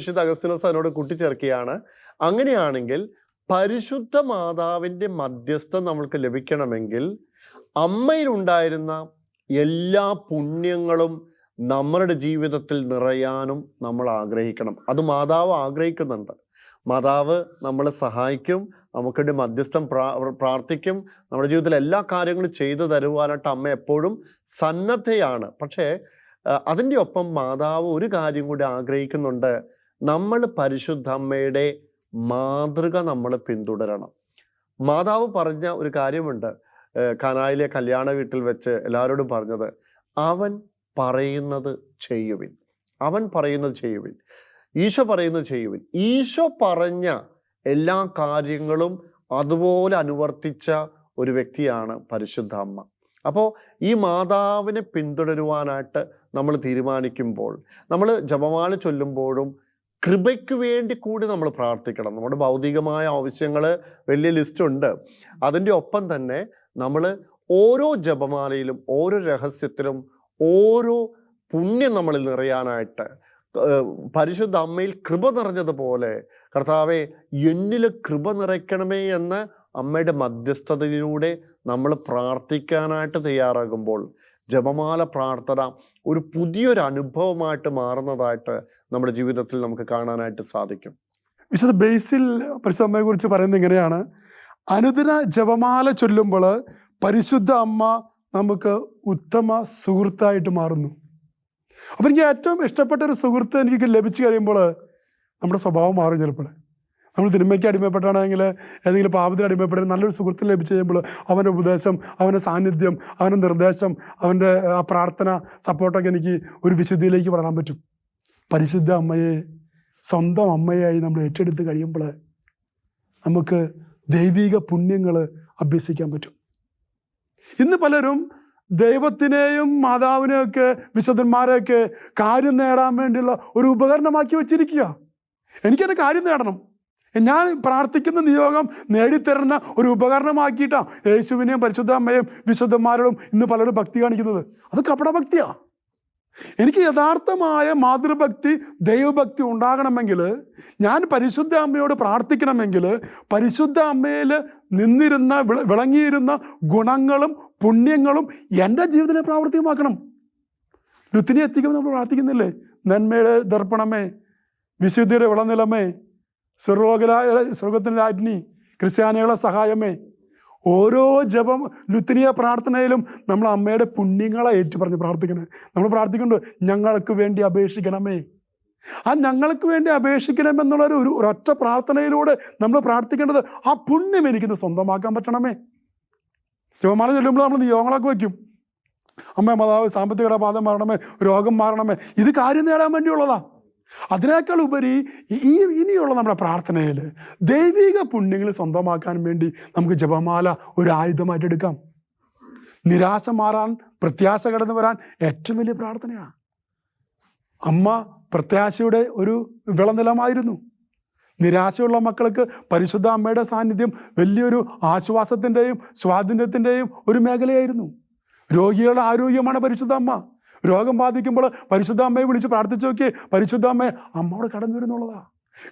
വിശുദ്ധ അഗസ്തിനോസ് അതിനോട് കൂട്ടിച്ചേർക്കുകയാണ് അങ്ങനെയാണെങ്കിൽ പരിശുദ്ധ മാതാവിന്റെ മധ്യസ്ഥം നമ്മൾക്ക് ലഭിക്കണമെങ്കിൽ അമ്മയിലുണ്ടായിരുന്ന എല്ലാ പുണ്യങ്ങളും നമ്മളുടെ ജീവിതത്തിൽ നിറയാനും നമ്മൾ ആഗ്രഹിക്കണം. അത് മാതാവ് ആഗ്രഹിക്കുന്നുണ്ട്. മാതാവ് നമ്മളെ സഹായിക്കും നമുക്കിടെ മധ്യസ്ഥം പ്രാ പ്രാർത്ഥിക്കും നമ്മുടെ ജീവിതത്തിൽ എല്ലാ കാര്യങ്ങളും ചെയ്തു തരുവാനായിട്ട് അമ്മ എപ്പോഴും സന്നദ്ധയാണ്. പക്ഷേ അതിന്റെ ഒപ്പം മാതാവ് ഒരു കാര്യം കൂടി ആഗ്രഹിക്കുന്നുണ്ട്. നമ്മൾ പരിശുദ്ധ അമ്മയുടെ മാതൃക നമ്മൾ പിന്തുടരണം. മാതാവ് പറഞ്ഞ ഒരു കാര്യമുണ്ട്. കാനായിലെ കല്യാണ വീട്ടിൽ വെച്ച് എല്ലാവരോടും പറഞ്ഞത് അവൻ പറയുന്നത് ചെയ്യുവിൻ. അവൻ പറയുന്നത് ചെയ്യുവിൻ. ഈശോ പറയുന്നത് ചെയ്യുവിൻ. ഈശോ പറഞ്ഞ എല്ലാ കാര്യങ്ങളും അതുപോലെ അനുവർത്തിച്ച ഒരു വ്യക്തിയാണ് പരിശുദ്ധ അമ്മ. അപ്പോൾ ഈ മാതാവിനെ പിന്തുടരുവാനായിട്ട് നമ്മൾ തീരുമാനിക്കുമ്പോൾ നമ്മൾ ജപമാല ചൊല്ലുമ്പോഴും കൃപയ്ക്ക് വേണ്ടി കൂടി നമ്മൾ പ്രാർത്ഥിക്കണം. നമ്മുടെ ഭൗതികമായ ആവശ്യങ്ങൾ വലിയ ലിസ്റ്റ് ഉണ്ട്. അതിന്റെ ഒപ്പം തന്നെ നമ്മൾ ഓരോ ജപമാലയിലും ഓരോ രഹസ്യത്തിലും ഓരോ പുണ്യം നമ്മളിൽ നിറയാനായിട്ട് പരിശുദ്ധ അമ്മയിൽ കൃപ നിറഞ്ഞതുപോലെ കർത്താവെ എന്നിൽ കൃപ നിറയ്ക്കണമേ എന്ന് അമ്മയുടെ മധ്യസ്ഥതയിലൂടെ നമ്മൾ പ്രാർത്ഥിക്കാനായിട്ട് തയ്യാറാകുമ്പോൾ ജപമാല പ്രാർത്ഥന ഒരു പുതിയൊരു അനുഭവമായിട്ട് മാറുന്നതായിട്ട് നമ്മുടെ ജീവിതത്തിൽ നമുക്ക് കാണാനായിട്ട് സാധിക്കും. വിശുദ്ധ ബേസിൽ പരിശുദ്ധമ്മയെ കുറിച്ച് പറയുന്നത് ഇങ്ങനെയാണ്. അനുദിന ജപമാല ചൊല്ലുമ്പോൾ പരിശുദ്ധ അമ്മ നമുക്ക് ഉത്തമ സുഹൃത്തായിട്ട് മാറുന്നു. അപ്പം എനിക്ക് ഏറ്റവും ഇഷ്ടപ്പെട്ട ഒരു സുഹൃത്ത് എനിക്ക് ലഭിച്ചു കഴിയുമ്പോൾ നമ്മുടെ സ്വഭാവം മാറും ചിലപ്പോൾ. നമ്മൾ തിന്മയ്ക്ക് അടിമപ്പെട്ടാണെങ്കിൽ ഏതെങ്കിലും പാപത്തിന് അടിമപ്പെട്ടാൽ നല്ലൊരു സുഹൃത്തിന് ലഭിച്ചു കഴിയുമ്പോൾ അവന്റെ ഉപദേശം അവന്റെ സാന്നിധ്യം അവന്റെ നിർദ്ദേശം അവന്റെ ആ പ്രാർത്ഥന സപ്പോർട്ടൊക്കെ എനിക്ക് ഒരു വിശുദ്ധിയിലേക്ക് വളരാൻ പറ്റും. പരിശുദ്ധ അമ്മയെ സ്വന്തം അമ്മയായി നമ്മൾ ഏറ്റെടുത്ത് കഴിയുമ്പോൾ നമുക്ക് ദൈവിക പുണ്യങ്ങൾ അഭ്യസിക്കാൻ പറ്റും. ഇന്ന് പലരും ദൈവത്തിനെയും മാതാവിനെയൊക്കെ വിശുദ്ധന്മാരെയൊക്കെ കാര്യം നേടാൻ വേണ്ടിയുള്ള ഒരു ഉപകരണമാക്കി വെച്ചിരിക്കുക. എനിക്കത് കാര്യം നേടണം. ഞാൻ പ്രാർത്ഥിക്കുന്ന നിയോഗം നേടിത്തരുന്ന ഒരു ഉപകരണമാക്കിയിട്ടാണ് യേശുവിനെയും പരിശുദ്ധ അമ്മയും വിശുദ്ധന്മാരോടും ഇന്ന് പലരും ഭക്തി കാണിക്കുന്നത്. അത് കപടഭക്തിയാണ് എനിക്ക് യഥാർത്ഥമായ മാതൃഭക്തി ദൈവഭക്തി ഉണ്ടാകണമെങ്കിൽ ഞാൻ പരിശുദ്ധ അമ്മയോട് പ്രാർത്ഥിക്കണമെങ്കിൽ പരിശുദ്ധ അമ്മയിൽ നിന്നിരുന്ന വിളങ്ങിയിരുന്ന ഗുണങ്ങളും പുണ്യങ്ങളും എന്റെ ജീവിതത്തിനെ പ്രാവർത്തികമാക്കണം. ലുത്തിനെ എത്തിക്കുമ്പോൾ നമ്മൾ പ്രാർത്ഥിക്കുന്നില്ലേ? നന്മയുടെ ദർപ്പണമേ വിശുദ്ധിയുടെ വിളനിലമേ സ്വർലോകരായ സ്വർഗത്തിന്റെ രാജ്ഞി ക്രിസ്ത്യാനികളെ സഹായമേ. ഓരോ ജപം ലുത്തിനിയ പ്രാർത്ഥനയിലും നമ്മൾ അമ്മയുടെ പുണ്യങ്ങളെ ഏറ്റു പറഞ്ഞ് പ്രാർത്ഥിക്കണേ. നമ്മൾ പ്രാർത്ഥിക്കുന്നുണ്ട് ഞങ്ങൾക്ക് വേണ്ടി അപേക്ഷിക്കണമേ. ആ ഞങ്ങൾക്ക് വേണ്ടി അപേക്ഷിക്കണമെന്നുള്ള ഒരു ഒരൊറ്റ പ്രാർത്ഥനയിലൂടെ നമ്മൾ പ്രാർത്ഥിക്കേണ്ടത് ആ പുണ്യം എനിക്കിന്ന് സ്വന്തമാക്കാൻ പറ്റണമേ. ജപമാല ചൊല്ലുമ്പോൾ നമ്മൾ നിയോഗങ്ങളൊക്കെ വയ്ക്കും. അമ്മ മാതാവ് സാമ്പത്തിക ഇടപാതം മാറണമേ രോഗം മാറണമേ ഇത് കാര്യം നേടാൻ വേണ്ടിയുള്ളതാ. അതിനേക്കാൾ ഉപരി ഈ ഇനിയുള്ള നമ്മുടെ പ്രാർത്ഥനയിൽ ദൈവിക പുണ്യങ്ങൾ സ്വന്തമാക്കാൻ വേണ്ടി നമുക്ക് ജപമാല ഒരു ആയുധമായിട്ട് എടുക്കാം. നിരാശ മാറാൻ പ്രത്യാശ കടന്നു വരാൻ ഏറ്റവും വലിയ പ്രാർത്ഥനയാണ് അമ്മ പ്രത്യാശയുടെ ഒരു വിളനിലമായിരുന്നു. നിരാശയുള്ള മക്കൾക്ക് പരിശുദ്ധ അമ്മയുടെ സാന്നിധ്യം വലിയൊരു ആശ്വാസത്തിന്റെയും സ്വാതന്ത്ര്യത്തിന്റെയും ഒരു മേഖലയായിരുന്നു. രോഗികളുടെ ആരോഗ്യമാണ് പരിശുദ്ധ അമ്മ. രോഗം ബാധിക്കുമ്പോൾ പരിശുദ്ധ അമ്മയെ വിളിച്ച് പ്രാർത്ഥിച്ചു നോക്കി പരിശുദ്ധ അമ്മയെ അമ്മയോട് കടന്നു വരുന്നുള്ളതാ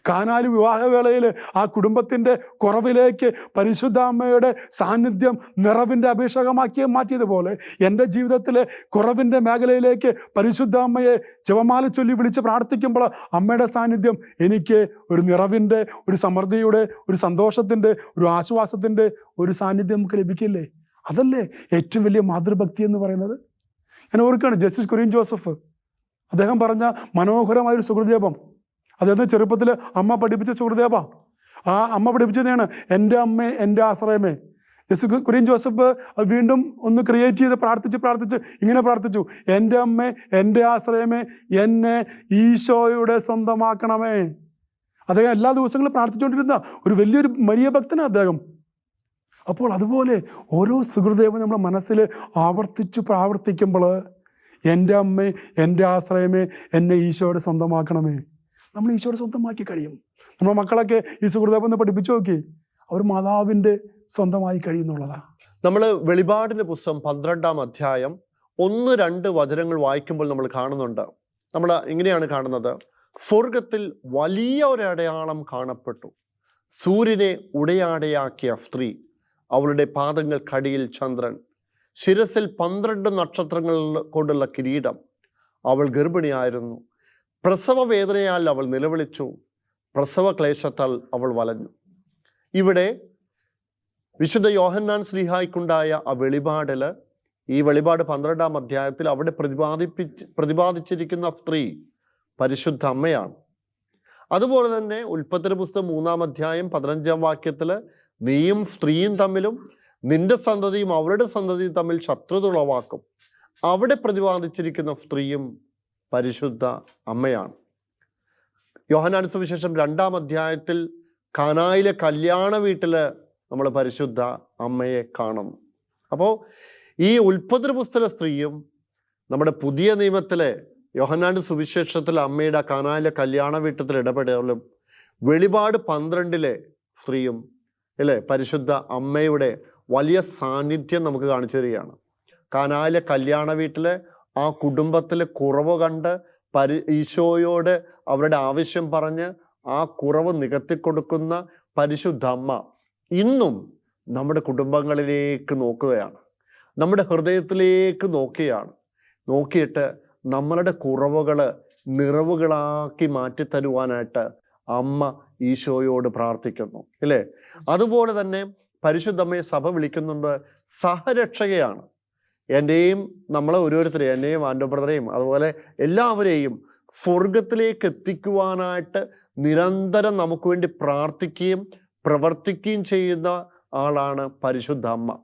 കാനാലി വിവാഹവേളയിൽ ആ കുടുംബത്തിന്റെ കുറവിലേക്ക് പരിശുദ്ധ അമ്മയുടെ സാന്നിധ്യം നിറവിന്റെ അഭിഷേകമാക്കി മാറ്റിയതുപോലെ എന്റെ ജീവിതത്തിലെ കുറവിന്റെ മേഖലയിലേക്ക് പരിശുദ്ധ അമ്മയെ ജപമാല ചൊല്ലി വിളിച്ച് പ്രാർത്ഥിക്കുമ്പോൾ അമ്മയുടെ സാന്നിധ്യം എനിക്ക് ഒരു നിറവിന്റെ ഒരു സമൃദ്ധിയുടെ ഒരു സന്തോഷത്തിന്റെ ഒരു ആശ്വാസത്തിന്റെ ഒരു സാന്നിധ്യം നമുക്ക് ലഭിക്കില്ലേ? അതല്ലേ ഏറ്റവും വലിയ മാതൃഭക്തി എന്ന് പറയുന്നത്? ഞാൻ ഓർക്കുകയാണ് ജസ്റ്റിസ് കുര്യൻ ജോസഫ്. അദ്ദേഹം പറഞ്ഞ മനോഹരമായ ഒരു സുഹൃദേപം അദ്ദേഹത്തിന് ചെറുപ്പത്തിൽ അമ്മ പഠിപ്പിച്ച സുഹൃദേവ ആ അമ്മ പഠിപ്പിച്ചതാണ് എന്റെ അമ്മേ എന്റെ ആശ്രയമേ ജസ്റ്റിസ് കുര്യൻ ജോസഫ് വീണ്ടും ഒന്ന് ക്രിയേറ്റ് ചെയ്ത് പ്രാർത്ഥിച്ച് പ്രാർത്ഥിച്ച് ഇങ്ങനെ പ്രാർത്ഥിച്ചു. എന്റെ അമ്മേ എന്റെ ആശ്രയമേ എന്നെ ഈശോയുടെ സ്വന്തമാക്കണമേ അദ്ദേഹം എല്ലാ ദിവസങ്ങളും പ്രാർത്ഥിച്ചുകൊണ്ടിരുന്ന ഒരു വലിയൊരു മരിയ ഭക്തനാണ് അദ്ദേഹം. അപ്പോൾ അതുപോലെ ഓരോ സുഹൃദേവം നമ്മുടെ മനസ്സിൽ ആവർത്തിച്ച് പ്രാവർത്തിക്കുമ്പോൾ എന്റെ അമ്മേ എന്റെ ആശ്രയമേ എന്നെ ഈശോയുടെ സ്വന്തമാക്കണമേ. നമ്മൾ ഈശോയുടെ സ്വന്തമാക്കി കഴിയും. നമ്മുടെ മക്കളൊക്കെ ഈ സുഹൃദേവം ഒന്ന് പഠിപ്പിച്ചു നോക്കി. അവർ മാതാവിന്റെ സ്വന്തമായി കഴിയുന്നുള്ളതാണ് നമ്മൾ വെളിപാടിന്റെ പുസ്തകം പന്ത്രണ്ടാം അധ്യായം ഒന്ന് രണ്ട് വചനങ്ങൾ വായിക്കുമ്പോൾ നമ്മൾ കാണുന്നുണ്ട്. നമ്മൾ ഇങ്ങനെയാണ് കാണുന്നത്. സ്വർഗത്തിൽ വലിയ ഒരു അടയാളം കാണപ്പെട്ടു. സൂര്യനെ ഉടയാടയാക്കിയ സ്ത്രീ. അവളുടെ പാദങ്ങൾ കടിയിൽ ചന്ദ്രൻ. ശിരസിൽ പന്ത്രണ്ട് നക്ഷത്രങ്ങൾ കൊണ്ടുള്ള കിരീടം. അവൾ ഗർഭിണിയായിരുന്നു. പ്രസവ വേദനയാൽ അവൾ നിലവിളിച്ചു. പ്രസവ ക്ലേശത്താൽ അവൾ വലഞ്ഞു. ഇവിടെ വിശുദ്ധ യോഹന്നാൻ ശ്രീഹായ്ക്കുണ്ടായ ആ വെളിപാടിൽ ഈ വെളിപാട് പന്ത്രണ്ടാം അധ്യായത്തിൽ അവിടെ പ്രതിപാദിപ്പിച്ച് പ്രതിപാദിച്ചിരിക്കുന്ന സ്ത്രീ പരിശുദ്ധ അമ്മയാണ്. അതുപോലെ തന്നെ ഉൽപ്പത്തിന പുസ്തകം മൂന്നാം അധ്യായം പതിനഞ്ചാം വാക്യത്തിൽ നീയും സ്ത്രീയും തമ്മിലും നിന്റെ സന്തതിയും അവരുടെ സന്തതിയും തമ്മിൽ ശത്രുത ഉളവാക്കും അവിടെ പ്രതിപാദിച്ചിരിക്കുന്ന സ്ത്രീയും പരിശുദ്ധ അമ്മയാണ്. യോഹനാൻ സുവിശേഷം രണ്ടാം അധ്യായത്തിൽ കാനായിലെ കല്യാണ വീട്ടിൽ നമ്മൾ പരിശുദ്ധ അമ്മയെ കാണും. അപ്പോൾ ഈ ഉൽപ്പത്തിന പുസ്തക സ്ത്രീയും നമ്മുടെ പുതിയ നിയമത്തിലെ യോഹനാന്റെ സുവിശേഷത്തിൽ അമ്മയുടെ കാനായിലെ കല്യാണ വീട്ടത്തിൽ ഇടപെടലും വെളിപാട് പന്ത്രണ്ടിലെ സ്ത്രീയും അല്ലേ? പരിശുദ്ധ അമ്മയുടെ വലിയ സാന്നിധ്യം നമുക്ക് കാണിച്ചു തരികയാണ്. കാനായിലെ കല്യാണ വീട്ടിലെ ആ കുടുംബത്തിലെ കുറവ് കണ്ട് പരി ഈശോയോട് അവരുടെ ആവശ്യം പറഞ്ഞ് ആ കുറവ് നികത്തി കൊടുക്കുന്ന പരിശുദ്ധ അമ്മ ഇന്നും നമ്മുടെ കുടുംബങ്ങളിലേക്ക് നോക്കുകയാണ്. നമ്മുടെ ഹൃദയത്തിലേക്ക് നോക്കുകയാണ് നോക്കിയിട്ട് നമ്മളുടെ കുറവുകൾ നിറവുകളാക്കി മാറ്റി തരുവാനായിട്ട് അമ്മ ഈശോയോട് പ്രാർത്ഥിക്കുന്നു. ഇല്ലേ? അതുപോലെ തന്നെ പരിശുദ്ധമ്മയെ സഭ വിളിക്കുന്നുണ്ട്. സഹരക്ഷകയാണ്. എന്റെയും നമ്മളെ ഓരോരുത്തരെയും എന്നെയും ആൻഡോ ബ്രദറെയും അതുപോലെ എല്ലാവരെയും സ്വർഗത്തിലേക്ക് എത്തിക്കുവാനായിട്ട് നിരന്തരം നമുക്ക് വേണ്ടി പ്രാർത്ഥിക്കുകയും പ്രവർത്തിക്കുകയും ചെയ്യുന്ന ആളാണ് പരിശുദ്ധ അമ്മ.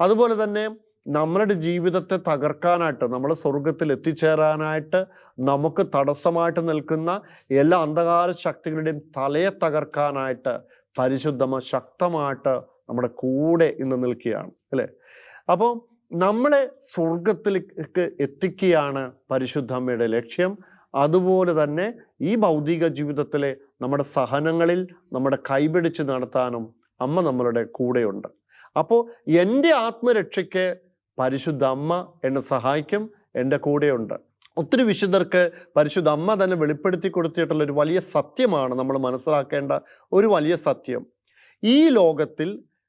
അതുപോലെ തന്നെ നമ്മളുടെ ജീവിതത്തെ തകർക്കാനായിട്ട് നമ്മൾ സ്വർഗത്തിൽ എത്തിച്ചേരാനായിട്ട് നമുക്ക് തടസ്സമായിട്ട് നിൽക്കുന്ന എല്ലാ അന്ധകാര ശക്തികളുടെയും തലയെ തകർക്കാനായിട്ട് പരിശുദ്ധമ ശക്തമായിട്ട് നമ്മുടെ കൂടെ ഇന്ന് നിൽക്കുകയാണ് അല്ലേ? അപ്പോൾ നമ്മളെ സ്വർഗത്തിലേക്ക് എത്തിക്കുകയാണ് പരിശുദ്ധമ്മയുടെ ലക്ഷ്യം. അതുപോലെ തന്നെ ഈ ഭൗതിക ജീവിതത്തിലെ നമ്മുടെ സഹനങ്ങളിൽ നമ്മുടെ കൈപിടിച്ച് നടത്താനും അമ്മ നമ്മളുടെ കൂടെയുണ്ട്. അപ്പോൾ എന്റെ ആത്മരക്ഷയ്ക്ക് പരിശുദ്ധ അമ്മ എന്നെ സഹായിക്കും എന്റെ കൂടെയുണ്ട്. ഒത്തിരി വിശുദ്ധർക്ക് പരിശുദ്ധ അമ്മ തന്നെ വെളിപ്പെടുത്തി കൊടുത്തിട്ടുള്ള ഒരു വലിയ സത്യമാണ് നമ്മൾ മനസ്സിലാക്കേണ്ട ഒരു വലിയ സത്യം. ഈ ലോകത്തിൽ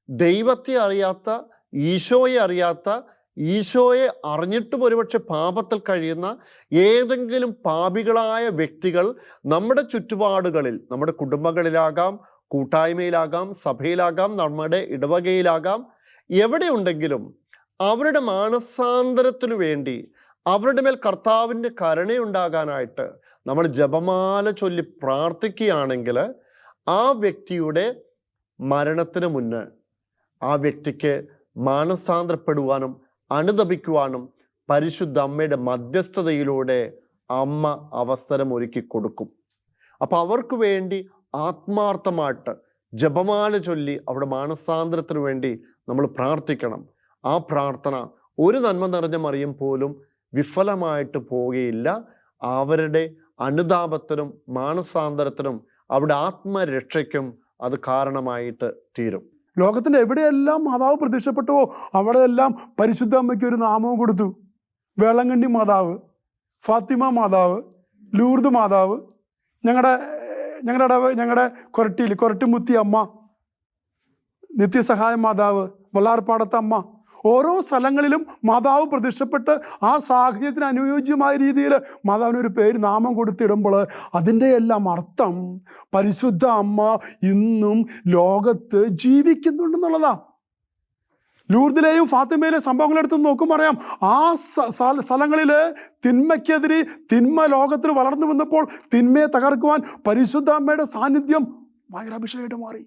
ദൈവത്തെ അറിയാത്ത ഈശോയെ അറിയാത്ത ഈശോയെ അറിഞ്ഞിട്ടും ഒരുപക്ഷെ പാപത്തിൽ കഴിയുന്ന ഏതെങ്കിലും പാപികളായ വ്യക്തികൾ നമ്മുടെ ചുറ്റുപാടുകളിൽ നമ്മുടെ കുടുംബങ്ങളിലാകാം കൂട്ടായ്മയിലാകാം സഭയിലാകാം നമ്മുടെ ഇടവകയിലാകാം എവിടെയുണ്ടെങ്കിലും അവരുടെ മാനസാന്തരത്തിനു വേണ്ടി അവരുടെ മേൽ കർത്താവിന്റെ കരുണയുണ്ടാകാനായിട്ട് നമ്മൾ ജപമാല ചൊല്ലി പ്രാർത്ഥിക്കുകയാണെങ്കിൽ ആ വ്യക്തിയുടെ മരണത്തിന് മുന്നേ ആ വ്യക്തിക്ക് മാനസാന്തരപ്പെടുവാനും അനുദപിക്കുവാനും പരിശുദ്ധ അമ്മയുടെ മധ്യസ്ഥതയിലൂടെ അമ്മ അവസരം ഒരുക്കി കൊടുക്കും. അപ്പോൾ അവർക്ക് വേണ്ടി ആത്മാർത്ഥമായിട്ട് ജപമാല ചൊല്ലി അവിടെ മാനസാന്തരത്തിന് വേണ്ടി നമ്മൾ പ്രാർത്ഥിക്കണം. ആ പ്രാർത്ഥന ഒരു നന്മ നിറഞ്ഞ മറിയം പോലും വിഫലമായിട്ട് പോവുകയില്ല. അവരുടെ അനുതാപത്തിനും മാനസാന്തരത്തിനും അവിടെ ആത്മരക്ഷയ്ക്കും അത് കാരണമായിട്ട് തീരും. ലോകത്തിന്റെ എവിടെയെല്ലാം മാതാവ് പ്രത്യക്ഷപ്പെട്ടുവോ അവിടെയെല്ലാം പരിശുദ്ധ അമ്മയ്ക്ക് ഒരു നാമവും കൊടുത്തു. വേളങ്കണ്ണി മാതാവ് ഫാത്തിമ മാതാവ് ലൂർദ് മാതാവ് ഞങ്ങളുടെ ഞങ്ങളുടെ ഇടവ ഞങ്ങളുടെ കൊരട്ടിയിൽ കൊരട്ടിമുത്തി അമ്മ നിത്യസഹായ മാതാവ് വള്ളാർപ്പാടത്തെ അമ്മ ഓരോ സ്ഥലങ്ങളിലും മാതാവ് പ്രത്യക്ഷപ്പെട്ട് ആ സാഹചര്യത്തിന് അനുയോജ്യമായ രീതിയിൽ മാതാവിനൊരു പേര് നാമം കൊടുത്തിടുമ്പോൾ അതിന്റെ എല്ലാം അർത്ഥം പരിശുദ്ധ അമ്മ ഇന്നും ലോകത്ത് ജീവിക്കുന്നുണ്ടെന്നുള്ളതാണ് ലൂർദിലെയും ഫാത്തിമയിലെ സംഭവങ്ങളെടുത്ത് നോക്കും പറയാം ആ സ്ഥലങ്ങളിൽ തിന്മയ്ക്കെതിരെ തിന്മ ലോകത്തിൽ വളർന്നു വന്നപ്പോൾ തിന്മയെ തകർക്കുവാൻ പരിശുദ്ധ അമ്മയുടെ സാന്നിധ്യം ഭയങ്കര അഭിഷേകമായിട്ട് മാറി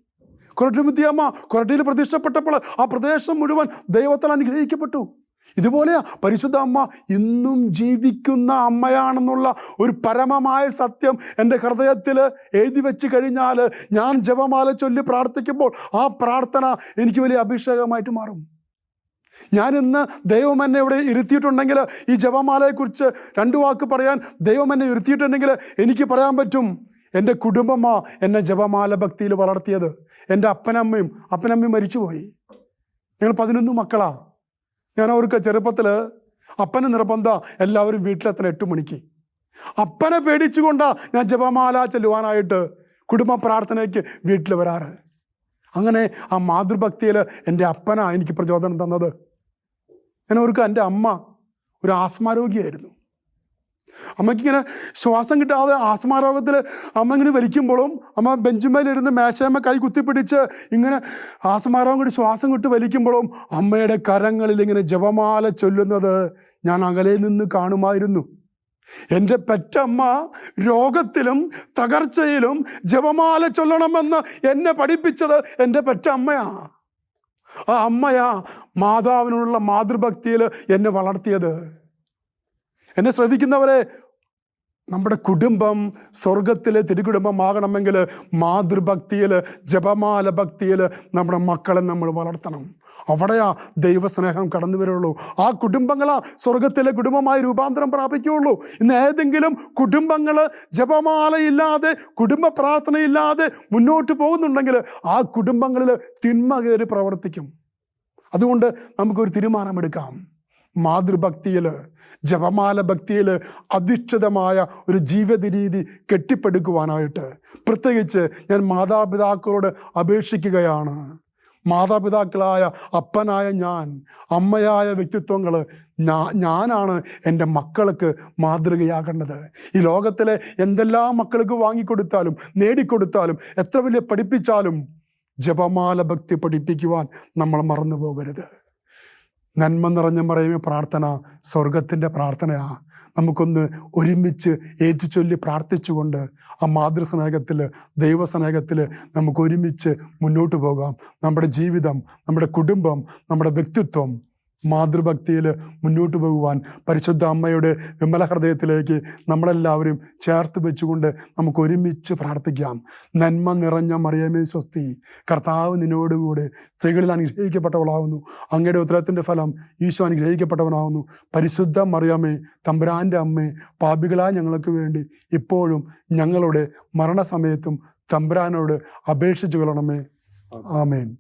കൊരട്ടിമുത്തിയമ്മ കൊരട്ടിയിൽ പ്രത്യക്ഷപ്പെട്ടപ്പോൾ ആ പ്രദേശം മുഴുവൻ ദൈവത്താൽ അനുഗ്രഹിക്കപ്പെട്ടു. ഇതുപോലെയാ പരിശുദ്ധ അമ്മ ഇന്നും ജീവിക്കുന്ന അമ്മയാണെന്നുള്ള ഒരു പരമമായ സത്യം എന്റെ ഹൃദയത്തിൽ എഴുതി വെച്ച് കഴിഞ്ഞാൽ ഞാൻ ജപമാല ചൊല്ലി പ്രാർത്ഥിക്കുമ്പോൾ ആ പ്രാർത്ഥന എനിക്ക് വലിയ അഭിഷേകമായിട്ട് മാറും. ഞാൻ ഇന്ന് ദൈവം എന്നെ ഇവിടെ ഇരുത്തിയിട്ടുണ്ടെങ്കിൽ ഈ ജപമാലയെക്കുറിച്ച് രണ്ട് വാക്ക് പറയാൻ ദൈവം എന്നെ ഇരുത്തിയിട്ടുണ്ടെങ്കിൽ എനിക്ക് പറയാൻ പറ്റും. എന്റെ കുടുംബമാ എന്നെ ജപമാല ഭക്തിയിൽ വളർത്തിയത്. എന്റെ അപ്പനമ്മയും അപ്പനമ്മയും മരിച്ചുപോയി. ഞങ്ങൾ പതിനൊന്ന് മക്കളാ. ഞാൻ അവർക്ക് ചെറുപ്പത്തിൽ അപ്പന് നിർബന്ധ എല്ലാവരും വീട്ടിലെത്തണം എട്ട് മണിക്ക്. അപ്പനെ പേടിച്ചുകൊണ്ടാ ഞാൻ ജപമാല ചെല്ലുവാനായിട്ട് കുടുംബ പ്രാർത്ഥനയ്ക്ക് വീട്ടിൽ വരാറ്. അങ്ങനെ ആ മാതൃഭക്തിയിൽ എന്റെ അപ്പനാ എനിക്ക് പ്രചോദനം തന്നത്. ഞാൻ അവർക്ക് എന്റെ അമ്മ ഒരു ആസ്മാരോഗിയായിരുന്നു. അമ്മയ്ക്ക് ഇങ്ങനെ ശ്വാസം കിട്ടാതെ ആസ്മാരോഗത്തിൽ അമ്മ ഇങ്ങനെ വലിക്കുമ്പോഴും അമ്മ ബെഞ്ചുമേലിരുന്ന് മേശയമ്മ കൈ കുത്തിപ്പിടിച്ച് ഇങ്ങനെ ആസ്മാരോഗം കൂടി ശ്വാസം കിട്ടി വലിക്കുമ്പോഴും അമ്മയുടെ കരങ്ങളിൽ ഇങ്ങനെ ജപമാല ചൊല്ലുന്നത് ഞാൻ അകലെ നിന്ന് കാണുമായിരുന്നു. എന്റെ പെറ്റമ്മ രോഗത്തിലും തകർച്ചയിലും ജപമാല ചൊല്ലണമെന്ന് എന്നെ പഠിപ്പിച്ചത് എന്റെ പെറ്റമ്മയാ. ആ അമ്മയാ മാതാവിനുള്ള മാതൃഭക്തിയിൽ എന്നെ വളർത്തിയത്. എന്നെ ശ്രദ്ധിക്കുന്നവരെ നമ്മുടെ കുടുംബം സ്വർഗത്തിലെ തിരുകുടുംബമാകണമെങ്കിൽ മാതൃഭക്തിയിൽ ജപമാല ഭക്തിയിൽ നമ്മുടെ മക്കളെ നമ്മൾ വളർത്തണം. അവിടെയാ ദൈവസ്നേഹം കടന്നു വരുള്ളൂ. ആ കുടുംബങ്ങളാ സ്വർഗത്തിലെ കുടുംബമായി രൂപാന്തരം പ്രാപിക്കുകയുള്ളൂ. ഇന്ന് ഏതെങ്കിലും കുടുംബങ്ങൾ ജപമാലയില്ലാതെ കുടുംബ പ്രാർത്ഥനയില്ലാതെ മുന്നോട്ട് പോകുന്നുണ്ടെങ്കിൽ ആ കുടുംബങ്ങളിൽ തിന്മ കയറി പ്രവർത്തിക്കും. അതുകൊണ്ട് നമുക്കൊരു തീരുമാനമെടുക്കാം. മാതൃഭക്തിയിൽ ജപമാല ഭക്തിയിൽ അധിഷ്ഠിതമായ ഒരു ജീവിത രീതി കെട്ടിപ്പടുക്കുവാനായിട്ട് പ്രത്യേകിച്ച് ഞാൻ മാതാപിതാക്കളോട് അപേക്ഷിക്കുകയാണ്. മാതാപിതാക്കളായ അപ്പനായ ഞാൻ അമ്മയായ വ്യക്തിത്വങ്ങൾ ഞാനാണ് എന്റെ മക്കൾക്ക് മാതൃകയാകേണ്ടത്. ഈ ലോകത്തിലെ എന്തെല്ലാം മക്കൾക്ക് വാങ്ങിക്കൊടുത്താലും നേടിക്കൊടുത്താലും എത്ര വലിയ പഠിപ്പിച്ചാലും ജപമാല ഭക്തി പഠിപ്പിക്കുവാൻ നമ്മൾ മറന്നു പോകരുത് നന്മ നിറഞ്ഞ മറയുമേ പ്രാർത്ഥന സ്വർഗത്തിന്റെ പ്രാർത്ഥനയാ. നമുക്കൊന്ന് ഒരുമിച്ച് ഏറ്റുചൊല്ലി പ്രാർത്ഥിച്ചുകൊണ്ട് ആ മാതൃസ്നേഹത്തിൽ ദൈവസ്നേഹത്തിൽ നമുക്ക് ഒരുമിച്ച് മുന്നോട്ട് പോകാം. നമ്മുടെ ജീവിതം നമ്മുടെ കുടുംബം നമ്മുടെ വ്യക്തിത്വം മാതൃഭക്തിയിൽ മുന്നോട്ട് പോകുവാൻ പരിശുദ്ധ അമ്മയുടെ വിമല ഹൃദയത്തിലേക്ക് നമ്മളെല്ലാവരും ചേർത്ത് വെച്ചുകൊണ്ട് നമുക്ക് ഒരുമിച്ച് പ്രാർത്ഥിക്കാം. നന്മ നിറഞ്ഞ മറിയമേ സ്വസ്തി. കർത്താവ് നിന്നോടുകൂടെ സ്ത്രീകളിൽ അനുഗ്രഹിക്കപ്പെട്ടവളാവുന്നു. അങ്ങയുടെ ഉത്തരത്തിന്റെ ഫലം ഈശോ അനുഗ്രഹിക്കപ്പെട്ടവനാവുന്നു. പരിശുദ്ധ മറിയമേ തമ്പുരാന്റെ അമ്മേ പാപികളായ ഞങ്ങൾക്ക് വേണ്ടി ഇപ്പോഴും ഞങ്ങളുടെ മരണസമയത്തും തമ്പുരാനോട് അപേക്ഷിച്ചു കൊള്ളണമേ. ആമേൻ.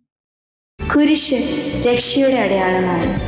കുരിശ് രക്ഷയുടെ അടയാളമാണ്.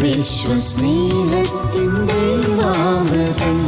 വിശ്വസ്നേഹത്തിന്റെ ആമൃതം